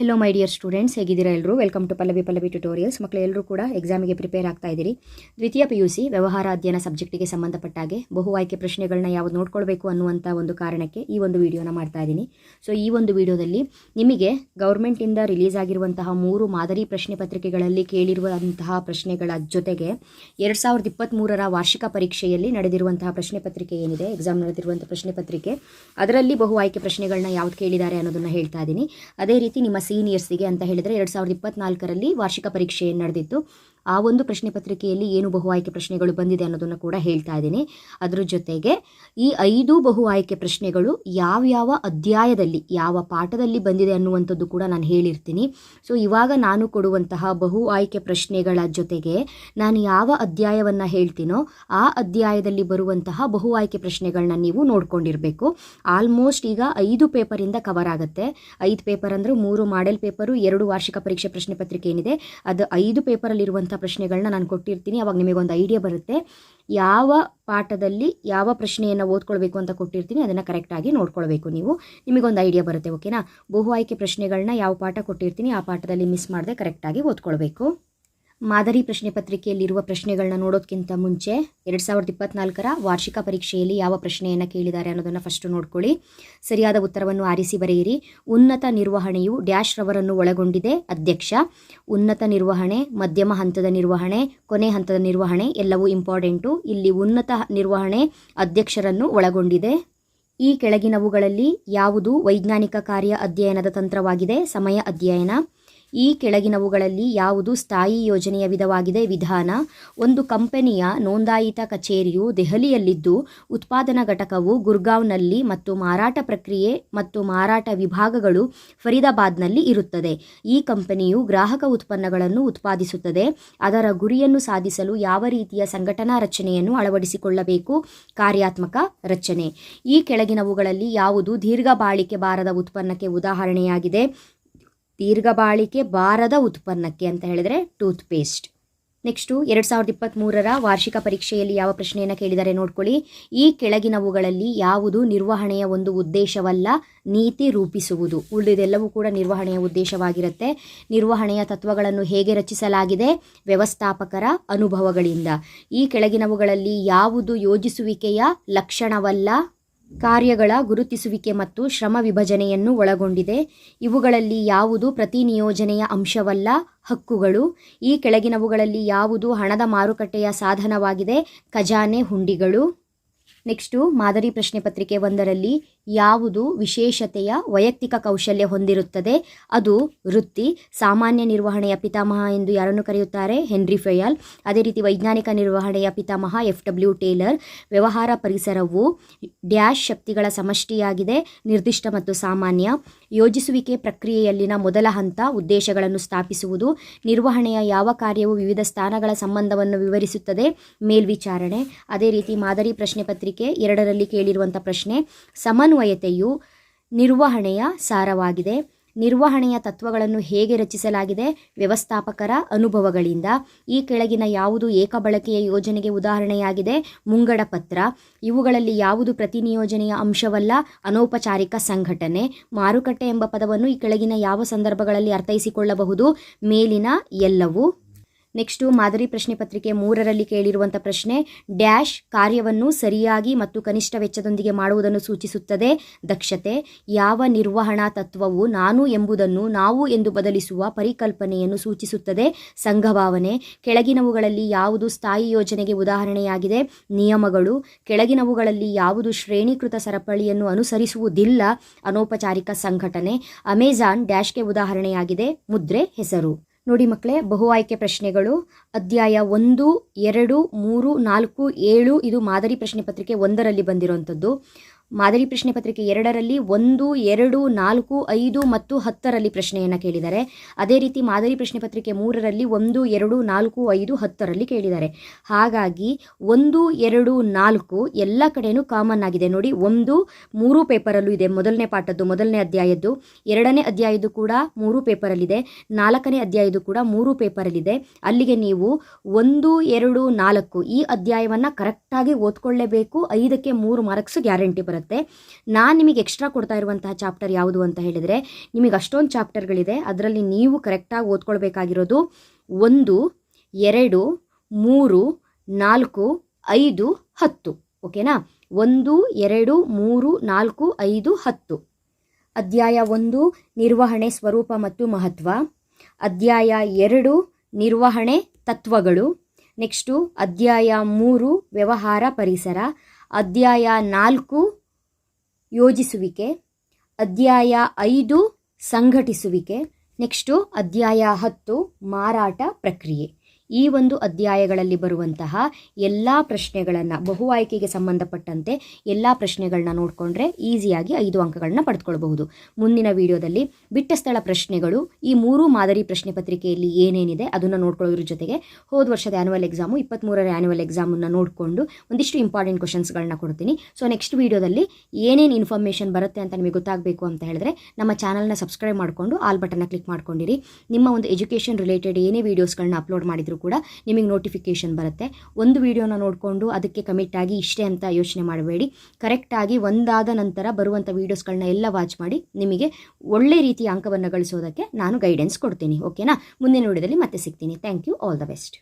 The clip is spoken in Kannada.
ಹೆಲೋ ಮೈ ಡಿಯರ್ ಸ್ಟೂಡೆಂಟ್ಸ್ ಹೇಗಿದ್ದೀರಾ ಎಲ್ಲರೂ welcome to Pallavi Pallavi tutorials ಮಕ್ಕಳು ಎಲ್ಲರೂ ಕೂಡ ಎಕ್ಸಾಮಿಗೆ ಪ್ರಿಪೇರ್ ಆಗ್ತಾ ಇದ್ದೀರಿ. ದ್ವಿತೀಯ ಪಿ ಯು ಸಿ ವ್ಯವಹಾರ ಅಧ್ಯಯನ ಸಬ್ಜೆಕ್ಟಿಗೆ ಸಂಬಂಧಪಟ್ಟ ಹಾಗೆ ಬಹು ಆಯ್ಕೆ ಪ್ರಶ್ನೆಗಳನ್ನ ಯಾವ್ದು ನೋಡ್ಕೊಳ್ಬೇಕು ಅನ್ನುವಂಥ ಒಂದು ಕಾರಣಕ್ಕೆ ಈ ಒಂದು ವಿಡಿಯೋನ ಮಾಡ್ತಾ ಇದ್ದೀನಿ. ಸೊ ಈ ಒಂದು ವಿಡಿಯೋದಲ್ಲಿ ನಿಮಗೆ ಗೌರ್ಮೆಂಟಿಂದ ರಿಲೀಸ್ ಆಗಿರುವಂತಹ ಮೂರು ಮಾದರಿ ಪ್ರಶ್ನೆ ಪತ್ರಿಕೆಗಳಲ್ಲಿ ಕೇಳಿರುವಂತಹ ಪ್ರಶ್ನೆಗಳ ಜೊತೆಗೆ ಎರಡು ಸಾವಿರದ ಇಪ್ಪತ್ತ್ಮೂರರ ವಾರ್ಷಿಕ ಪರೀಕ್ಷೆಯಲ್ಲಿ ನಡೆದಿರುವಂತಹ ಪ್ರಶ್ನೆ ಪತ್ರಿಕೆ ಏನಿದೆ ಎಕ್ಸಾಮ್ ನಡೆದಿರುವಂಥ ಪ್ರಶ್ನೆ ಪತ್ರಿಕೆ, ಅದರಲ್ಲಿ ಬಹು ಆಯ್ಕೆ ಪ್ರಶ್ನೆಗಳನ್ನ ಯಾವ್ದು ಕೇಳಿದ್ದಾರೆ ಅನ್ನೋದನ್ನು ಹೇಳ್ತಾ ಇದ್ದೀನಿ. ಅದೇ ರೀತಿ ನಿಮ್ಮ ಸೀನಿಯರ್ಸಿಗೆ ಅಂತ ಹೇಳಿದರೆ ಎರಡು ಸಾವಿರದ ಇಪ್ಪತ್ನಾಲ್ಕರಲ್ಲಿ ವಾರ್ಷಿಕ ಪರೀಕ್ಷೆ ನಡೆದಿತ್ತು. ಆ ಒಂದು ಪ್ರಶ್ನೆ ಪತ್ರಿಕೆಯಲ್ಲಿ ಏನು ಬಹು ಆಯ್ಕೆ ಪ್ರಶ್ನೆಗಳು ಬಂದಿದೆ ಅನ್ನೋದನ್ನು ಕೂಡ ಹೇಳ್ತಾ ಇದ್ದೀನಿ. ಅದರ ಜೊತೆಗೆ ಈ ಐದು ಬಹು ಆಯ್ಕೆ ಪ್ರಶ್ನೆಗಳು ಯಾವ್ಯಾವ ಅಧ್ಯಾಯದಲ್ಲಿ, ಯಾವ ಪಾಠದಲ್ಲಿ ಬಂದಿದೆ ಅನ್ನುವಂಥದ್ದು ಕೂಡ ನಾನು ಹೇಳಿರ್ತೀನಿ. ಸೊ ಇವಾಗ ನಾನು ಕೊಡುವಂತಹ ಬಹು ಆಯ್ಕೆ ಪ್ರಶ್ನೆಗಳ ಜೊತೆಗೆ ನಾನು ಯಾವ ಅಧ್ಯಾಯವನ್ನು ಹೇಳ್ತೀನೋ ಆ ಅಧ್ಯಾಯದಲ್ಲಿ ಬರುವಂತಹ ಬಹು ಆಯ್ಕೆ ಪ್ರಶ್ನೆಗಳನ್ನ ನೀವು ನೋಡ್ಕೊಂಡಿರಬೇಕು. ಆಲ್ಮೋಸ್ಟ್ ಈಗ ಐದು ಪೇಪರಿಂದ ಕವರ್ ಆಗುತ್ತೆ. ಐದು ಪೇಪರ್ ಅಂದರೆ ಮೂರು ಮಾಡೆಲ್ ಪೇಪರು, ಎರಡು ವಾರ್ಷಿಕ ಪರೀಕ್ಷೆ ಪ್ರಶ್ನೆ ಪತ್ರಿಕೆ ಏನಿದೆ, ಅದು ಐದು ಪೇಪರಲ್ಲಿರುವಂಥ ಪ್ರಶ್ನೆಗಳನ್ನ ನಾನು ಕೊಟ್ಟಿರ್ತೀನಿ. ಅವಾಗ ನಿಮಗೊಂದು ಐಡಿಯಾ ಬರುತ್ತೆ. ಯಾವ ಪಾಠದಲ್ಲಿ ಯಾವ ಪ್ರಶ್ನೆಯನ್ನು ಓದ್ಕೊಳ್ಬೇಕು ಅಂತ ಕೊಟ್ಟಿರ್ತೀನಿ. ಅದನ್ನು ಕರೆಕ್ಟಾಗಿ ನೋಡ್ಕೊಳ್ಬೇಕು ನೀವು. ನಿಮಗೊಂದು ಐಡಿಯಾ ಬರುತ್ತೆ ಓಕೆನಾ ಬಹು ಆಯ್ಕೆ ಪ್ರಶ್ನೆಗಳನ್ನ ಯಾವ ಪಾಠ ಕೊಟ್ಟಿರ್ತೀನಿ, ಆ ಪಾಠದಲ್ಲಿ ಮಿಸ್ ಮಾಡದೆ ಕರೆಕ್ಟಾಗಿ ಓದ್ಕೊಳ್ಬೇಕು. ಮಾದರಿ ಪ್ರಶ್ನೆ ಪತ್ರಿಕೆಯಲ್ಲಿರುವ ಪ್ರಶ್ನೆಗಳನ್ನ ನೋಡೋದಕ್ಕಿಂತ ಮುಂಚೆ ಎರಡು ಸಾವಿರದ ಇಪ್ಪತ್ನಾಲ್ಕರ ವಾರ್ಷಿಕ ಪರೀಕ್ಷೆಯಲ್ಲಿ ಯಾವ ಪ್ರಶ್ನೆಯನ್ನು ಕೇಳಿದ್ದಾರೆ ಅನ್ನೋದನ್ನು ಫಸ್ಟ್ ನೋಡ್ಕೊಳ್ಳಿ. ಸರಿಯಾದ ಉತ್ತರವನ್ನು ಆರಿಸಿ ಬರೆಯಿರಿ. ಉನ್ನತ ನಿರ್ವಹಣೆಯು ಡ್ಯಾಶ್ ರವರನ್ನು ಒಳಗೊಂಡಿದೆ, ಅಧ್ಯಕ್ಷ. ಉನ್ನತ ನಿರ್ವಹಣೆ, ಮಧ್ಯಮ ಹಂತದ ನಿರ್ವಹಣೆ, ಕೊನೆ ಹಂತದ ನಿರ್ವಹಣೆ ಎಲ್ಲವೂ ಇಂಪಾರ್ಟೆಂಟು ಇಲ್ಲಿ ಉನ್ನತ ನಿರ್ವಹಣೆ ಅಧ್ಯಕ್ಷರನ್ನು ಒಳಗೊಂಡಿದೆ. ಈ ಕೆಳಗಿನವುಗಳಲ್ಲಿ ಯಾವುದು ವೈಜ್ಞಾನಿಕ ಕಾರ್ಯ ಅಧ್ಯಯನದ ತಂತ್ರವಾಗಿದೆ? ಸಮಯ ಅಧ್ಯಯನ. ಈ ಕೆಳಗಿನವುಗಳಲ್ಲಿ ಯಾವುದು ಸ್ಥಾಯಿ ಯೋಜನೆಯ ವಿಧವಾಗಿದೆ? ವಿಧಾನ. ಒಂದು ಕಂಪನಿಯ ನೋಂದಾಯಿತ ಕಚೇರಿಯು ದೆಹಲಿಯಲ್ಲಿದ್ದು, ಉತ್ಪಾದನಾ ಘಟಕವು ಗುರ್ಗಾವ್ನಲ್ಲಿ ಮತ್ತು ಮಾರಾಟ ಪ್ರಕ್ರಿಯೆ ಮತ್ತು ಮಾರಾಟ ವಿಭಾಗಗಳು ಫರೀದಾಬಾದ್ನಲ್ಲಿ ಇರುತ್ತದೆ. ಈ ಕಂಪನಿಯು ಗ್ರಾಹಕ ಉತ್ಪನ್ನಗಳನ್ನು ಉತ್ಪಾದಿಸುತ್ತದೆ. ಅದರ ಗುರಿಯನ್ನು ಸಾಧಿಸಲು ಯಾವ ರೀತಿಯ ಸಂಘಟನಾ ರಚನೆಯನ್ನು ಅಳವಡಿಸಿಕೊಳ್ಳಬೇಕು? ಕಾರ್ಯಾತ್ಮಕ ರಚನೆ. ಈ ಕೆಳಗಿನವುಗಳಲ್ಲಿ ಯಾವುದು ದೀರ್ಘ ಬಾಳಿಕೆ ಬಾರದ ಉತ್ಪನ್ನಕ್ಕೆ ಉದಾಹರಣೆಯಾಗಿದೆ? ದೀರ್ಘ ಬಾಳಿಕೆ ಬಾರದ ಉತ್ಪನ್ನಕ್ಕೆ ಅಂತ ಹೇಳಿದರೆ ಟೂತ್ ಪೇಸ್ಟ್ ನೆಕ್ಸ್ಟು ಎರಡು ಸಾವಿರದ ಇಪ್ಪತ್ತ್ಮೂರರ ವಾರ್ಷಿಕ ಪರೀಕ್ಷೆಯಲ್ಲಿ ಯಾವ ಪ್ರಶ್ನೆಯನ್ನು ಕೇಳಿದರೆ ನೋಡ್ಕೊಳ್ಳಿ. ಈ ಕೆಳಗಿನವುಗಳಲ್ಲಿ ಯಾವುದು ನಿರ್ವಹಣೆಯ ಒಂದು ಉದ್ದೇಶವಲ್ಲ, ನೀತಿ ರೂಪಿಸುವುದು. ಉಳಿದೆಲ್ಲವೂ ಕೂಡ ನಿರ್ವಹಣೆಯ ಉದ್ದೇಶವಾಗಿರುತ್ತೆ. ನಿರ್ವಹಣೆಯ ತತ್ವಗಳನ್ನು ಹೇಗೆ ರಚಿಸಲಾಗಿದೆ, ವ್ಯವಸ್ಥಾಪಕರ ಅನುಭವಗಳಿಂದ. ಈ ಕೆಳಗಿನವುಗಳಲ್ಲಿ ಯಾವುದು ಯೋಜಿಸುವಿಕೆಯ ಲಕ್ಷಣವಲ್ಲ ಕಾರ್ಯಗಳ ಗುರುತಿಸುವಿಕೆ ಮತ್ತು ಶ್ರಮ ವಿಭಜನೆಯನ್ನು ಒಳಗೊಂಡಿದೆ. ಇವುಗಳಲ್ಲಿ ಯಾವುದು ಪ್ರತಿ ನಿಯೋಜನೆಯ ಅಂಶವಲ್ಲ? ಹಕ್ಕುಗಳು. ಈ ಕೆಳಗಿನವುಗಳಲ್ಲಿ ಯಾವುದು ಹಣದ ಮಾರುಕಟ್ಟೆಯ ಸಾಧನವಾಗಿದೆ? ಖಜಾನೆ, ಹುಂಡಿಗಳು. ನೆಕ್ಸ್ಟು ಮಾದರಿ ಪ್ರಶ್ನೆ ಪತ್ರಿಕೆ ಒಂದರಲ್ಲಿ ಯಾವುದು ವಿಶೇಷತೆಯ ವೈಯಕ್ತಿಕ ಕೌಶಲ್ಯ ಹೊಂದಿರುತ್ತದೆ? ಅದು ವೃತ್ತಿ, ಸಾಮಾನ್ಯ ನಿರ್ವಹಣೆಯ ಪಿತಾಮಹ ಎಂದು ಯಾರನ್ನು ಕರೆಯುತ್ತಾರೆ? Henri Fayol. ಅದೇ ರೀತಿ ವೈಜ್ಞಾನಿಕ ನಿರ್ವಹಣೆಯ ಪಿತಾಮಹ ಎಫ್ ಡಬ್ಲ್ಯೂ ಟೇಲರ್. ವ್ಯವಹಾರ ಪರಿಸರವು ಡ್ಯಾಶ್ ಶಕ್ತಿಗಳ ಸಮಷ್ಟಿಯಾಗಿದೆ, ನಿರ್ದಿಷ್ಟ ಮತ್ತು ಸಾಮಾನ್ಯ. ಯೋಜಿಸುವಿಕೆ ಪ್ರಕ್ರಿಯೆಯಲ್ಲಿನ ಮೊದಲ ಹಂತ ಉದ್ದೇಶಗಳನ್ನು ಸ್ಥಾಪಿಸುವುದು. ನಿರ್ವಹಣೆಯ ಯಾವ ಕಾರ್ಯವು ವಿವಿಧ ಸ್ಥಾನಗಳ ಸಂಬಂಧವನ್ನು ವಿವರಿಸುತ್ತದೆ? ಮೇಲ್ವಿಚಾರಣೆ. ಅದೇ ರೀತಿ ಮಾದರಿ ಪ್ರಶ್ನೆ ಪತ್ರಿಕೆ ಎರಡರಲ್ಲಿ ಕೇಳಿರುವಂಥ ಪ್ರಶ್ನೆ. ಸಮನ್ವಯತೆಯು ನಿರ್ವಹಣೆಯ ಸಾರವಾಗಿದೆ. ನಿರ್ವಹಣೆಯ ತತ್ವಗಳನ್ನು ಹೇಗೆ ರಚಿಸಲಾಗಿದೆ? ವ್ಯವಸ್ಥಾಪಕರ ಅನುಭವಗಳಿಂದ. ಈ ಕೆಳಗಿನ ಯಾವುದು ಏಕಬಳಕೆಯ ಯೋಜನೆಗೆ ಉದಾಹರಣೆಯಾಗಿದೆ? ಮುಂಗಡ ಪತ್ರ. ಇವುಗಳಲ್ಲಿ ಯಾವುದು ಪ್ರತಿನಿಯೋಜನೆಯ ಅಂಶವಲ್ಲ? ಅನೌಪಚಾರಿಕ ಸಂಘಟನೆ. ಮಾರುಕಟ್ಟೆ ಎಂಬ ಪದವನ್ನು ಈ ಕೆಳಗಿನ ಯಾವ ಸಂದರ್ಭಗಳಲ್ಲಿ ಅರ್ಥೈಸಿಕೊಳ್ಳಬಹುದು? ಮೇಲಿನ ಎಲ್ಲವೂ. ನೆಕ್ಸ್ಟು ಮಾದರಿ ಪ್ರಶ್ನೆ ಪತ್ರಿಕೆ ಮೂರರಲ್ಲಿ ಕೇಳಿರುವಂಥ ಪ್ರಶ್ನೆ, ಡ್ಯಾಶ್ ಕಾರ್ಯವನ್ನು ಸರಿಯಾಗಿ ಮತ್ತು ಕನಿಷ್ಠ ವೆಚ್ಚದೊಂದಿಗೆ ಮಾಡುವುದನ್ನು ಸೂಚಿಸುತ್ತದೆ. ದಕ್ಷತೆ, ಯಾವ ನಿರ್ವಹಣಾ ತತ್ವವು ನಾನು ಎಂಬುದನ್ನು ನಾವು ಎಂದು ಬದಲಿಸುವ ಪರಿಕಲ್ಪನೆಯನ್ನು ಸೂಚಿಸುತ್ತದೆ. ಸಂಘಭಾವನೆ, ಕೆಳಗಿನವುಗಳಲ್ಲಿ ಯಾವುದು ಸ್ಥಾಯಿ ಯೋಜನೆಗೆ ಉದಾಹರಣೆಯಾಗಿದೆ. ನಿಯಮಗಳು, ಕೆಳಗಿನವುಗಳಲ್ಲಿ ಯಾವುದು ಶ್ರೇಣೀಕೃತ ಸರಪಳಿಯನ್ನು ಅನುಸರಿಸುವುದಿಲ್ಲ. ಅನೌಪಚಾರಿಕ ಸಂಘಟನೆ, ಅಮೆಜಾನ್ ಡ್ಯಾಶ್ಗೆ ಉದಾಹರಣೆಯಾಗಿದೆ. ಮುದ್ರೆ, ಹೆಸರು. ನೋಡಿ ಮಕ್ಕಳೇ, ಬಹು ಆಯ್ಕೆ ಪ್ರಶ್ನೆಗಳು. ಅಧ್ಯಾಯ ಒಂದು, ಎರಡು, ಮೂರು, ನಾಲ್ಕು, ಏಳು ಇದು ಮಾದರಿ ಪ್ರಶ್ನೆ ಪತ್ರಿಕೆ ಒಂದರಲ್ಲಿ ಬಂದಿರುವಂಥದ್ದು. ಮಾದರಿ ಪ್ರಶ್ನೆ ಪತ್ರಿಕೆ ಎರಡರಲ್ಲಿ ಒಂದು, ಎರಡು, ನಾಲ್ಕು, ಐದು ಮತ್ತು ಹತ್ತರಲ್ಲಿ ಪ್ರಶ್ನೆಯನ್ನು ಕೇಳಿದ್ದಾರೆ. ಅದೇ ರೀತಿ ಮಾದರಿ ಪ್ರಶ್ನೆ ಪತ್ರಿಕೆ ಮೂರರಲ್ಲಿ ಒಂದು, ಎರಡು, ನಾಲ್ಕು, ಐದು, ಹತ್ತರಲ್ಲಿ ಕೇಳಿದ್ದಾರೆ. ಹಾಗಾಗಿ ಒಂದು, ಎರಡು, ನಾಲ್ಕು ಎಲ್ಲ ಕಡೆಯೂ ಕಾಮನ್ ಆಗಿದೆ. ನೋಡಿ, ಒಂದು, ಮೂರು ಪೇಪರಲ್ಲೂ ಇದೆ. ಮೊದಲನೇ ಪಾಠದ್ದು, ಮೊದಲನೇ ಅಧ್ಯಾಯದ್ದು. ಎರಡನೇ ಅಧ್ಯಾಯದ್ದು ಕೂಡ ಮೂರು ಪೇಪರಲ್ಲಿದೆ. ನಾಲ್ಕನೇ ಅಧ್ಯಾಯದ್ದು ಕೂಡ ಮೂರು ಪೇಪರಲ್ಲಿದೆ. ಅಲ್ಲಿಗೆ ನೀವು ಒಂದು, ಎರಡು, ನಾಲ್ಕು ಈ ಅಧ್ಯಾಯವನ್ನು ಕರೆಕ್ಟಾಗಿ ಓದ್ಕೊಳ್ಳೇಬೇಕು. ಐದಕ್ಕೆ ಮೂರು ಮಾರ್ಕ್ಸ್ ಗ್ಯಾರಂಟಿ ಬರುತ್ತೆ. ಬರುತ್ತೆ ನಾನು ನಿಮಗೆ ಎಕ್ಸ್ಟ್ರಾ ಕೊಡ್ತಾ ಇರುವಂತಹ ಚಾಪ್ಟರ್ ಯಾವುದು ಅಂತ ಹೇಳಿದರೆ, ನಿಮಗೆ ಅಷ್ಟೊಂದು ಚಾಪ್ಟರ್ಗಳಿದೆ ಅದರಲ್ಲಿ ನೀವು ಕರೆಕ್ಟಾಗಿ ಓದ್ಕೊಳ್ಬೇಕಾಗಿರೋದು ಒಂದು, ಎರಡು, ಮೂರು, ನಾಲ್ಕು, ಐದು, ಹತ್ತು. ಓಕೆನಾ? ಒಂದು, ಎರಡು, ಮೂರು, ನಾಲ್ಕು, ಐದು, ಹತ್ತು. ಅಧ್ಯಾಯ ಒಂದು, ನಿರ್ವಹಣೆ ಸ್ವರೂಪ ಮತ್ತು ಮಹತ್ವ. ಅಧ್ಯಾಯ ಎರಡು, ನಿರ್ವಹಣೆ ತತ್ವಗಳು. ನೆಕ್ಸ್ಟು ಅಧ್ಯಾಯ ಮೂರು, ವ್ಯವಹಾರ ಪರಿಸರ. ಅಧ್ಯಾಯ ನಾಲ್ಕು ಯೋಜಿಸುವಿಕೆ ಅಧ್ಯಾಯ ಐದು ಸಂಘಟಿಸುವಿಕೆ ನೆಕ್ಸ್ಟು ಅಧ್ಯಾಯ ಹತ್ತು ಮಾರಾಟ ಪ್ರಕ್ರಿಯೆ. ಈ ಒಂದು ಅಧ್ಯಾಯಗಳಲ್ಲಿ ಬರುವಂತಹ ಎಲ್ಲ ಪ್ರಶ್ನೆಗಳನ್ನು, ಬಹು ಆಯ್ಕೆಗೆ ಸಂಬಂಧಪಟ್ಟಂತೆ ಎಲ್ಲ ಪ್ರಶ್ನೆಗಳನ್ನ ನೋಡಿಕೊಂಡ್ರೆ ಈಸಿಯಾಗಿ ಐದು ಅಂಕಗಳನ್ನ ಪಡೆದುಕೊಳ್ಳಬಹುದು ಮುಂದಿನ ವಿಡಿಯೋದಲ್ಲಿ ಬಿಟ್ಟ ಸ್ಥಳ ಪ್ರಶ್ನೆಗಳು, ಈ ಮೂರು ಮಾದರಿ ಪ್ರಶ್ನೆ ಪತ್ರಿಕೆಯಲ್ಲಿ ಏನೇನಿದೆ ಅದನ್ನು ನೋಡ್ಕೊಳ್ಳೋದ್ರ ಜೊತೆಗೆ ಹೋದ ವರ್ಷದ ಆ್ಯನುವಲ್ ಎಕ್ಸಾಮು ಇಪ್ಪತ್ತ್ಮೂರರ ಆ್ಯನುವಲ್ ಎಕ್ಸಾಮನ್ನು ನೋಡಿಕೊಂಡು ಒಂದಿಷ್ಟು ಇಂಪಾರ್ಟೆಂಟ್ ಕ್ವಶನ್ಸ್ಗಳನ್ನ ಕೊಡ್ತೀನಿ. ಸೊ ನೆಕ್ಸ್ಟ್ ವಿಡಿಯೋದಲ್ಲಿ ಏನೇನು ಇನ್ಫಾರ್ಮೇಷನ್ ಬರುತ್ತೆ ಅಂತ ನಿಮಗೆ ಗೊತ್ತಾಗಬೇಕು ಅಂತ ಹೇಳಿದ್ರೆ ನಮ್ಮ ಚಾನಲ್ನ ಸಬ್ಸ್ಕ್ರೈಬ್ ಮಾಡಿಕೊಂಡು, ಆಲ್ ಬಟನ್ನ ಕ್ಲಿಕ್ ಮಾಡ್ಕೊಂಡಿರಿ. ನಿಮ್ಮ ಒಂದು ಎಜುಕೇಷನ್ ರಿಲೇಟೆಡ್ ಏನೇ ವೀಡಿಯೋಸ್ಗಳನ್ನ ಅಪ್ಲೋಡ್ ಮಾಡಿದ್ರು ಕೂಡ ನಿಮಗೆ ನೋಟಿಫಿಕೇಷನ್ ಬರುತ್ತೆ. ಒಂದು ವಿಡಿಯೋನ ನೋಡಿಕೊಂಡು ಅದಕ್ಕೆ ಕಮಿಟ್ ಆಗಿ ಇಷ್ಟೇ ಅಂತ ಯೋಚನೆ ಮಾಡಬೇಡಿ. ಕರೆಕ್ಟಾಗಿ ಒಂದಾದ ನಂತರ ಬರುವಂಥ ವೀಡಿಯೋಸ್ಗಳನ್ನ ಎಲ್ಲ ವಾಚ್ ಮಾಡಿ ನಿಮಗೆ ಒಳ್ಳೆ ರೀತಿಯ ಅಂಕವನ್ನು ಗಳಿಸೋದಕ್ಕೆ ನಾನು ಗೈಡೆನ್ಸ್ ಕೊಡ್ತೀನಿ. ಓಕೆನಾ ಮುಂದಿನ ವಿಡಿಯೋದಲ್ಲಿ ಮತ್ತೆ ಸಿಗ್ತೀನಿ. Thank you all the best